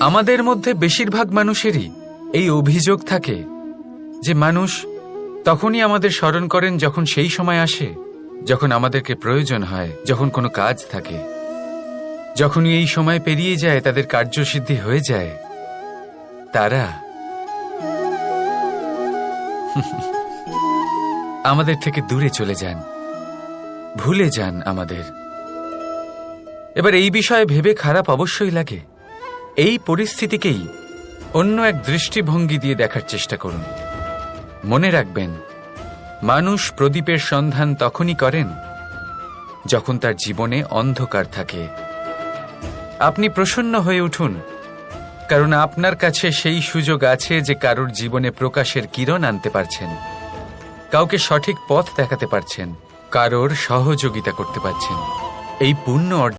আমাদের মধ্যে বেশিরভাগ মানুষেরই এই অভিযোগ থাকে যে মানুষ তখনই আমাদের স্মরণ করেন যখন সেই সময় আসে, যখন আমাদেরকে প্রয়োজন হয়, যখন কোনো কাজ থাকে। যখনই এই সময় পেরিয়ে যায়, তাদের কার্যসিদ্ধি হয়ে যায়, তারা আমাদের থেকে দূরে চলে যান, ভুলে যান আমাদের। এবার এই বিষয়ে ভেবে খারাপ অবশ্যই লাগে। এই পরিস্থিতিকেই অন্য এক দৃষ্টিভঙ্গি দিয়ে দেখার চেষ্টা করুন। মনে রাখবেন, মানুষ প্রদীপের সন্ধান তখনই করেন যখন তার জীবনে অন্ধকার থাকে। আপনি প্রসন্ন হয়ে উঠুন, কারণ আপনার কাছে সেই সুযোগ আছে যে কারোর জীবনে প্রকাশের কিরণ আনতে পারছেন, কাউকে সঠিক পথ দেখাতে পারছেন, কারোর সহযোগিতা করতে পারছেন। এই পূর্ণ অর্জন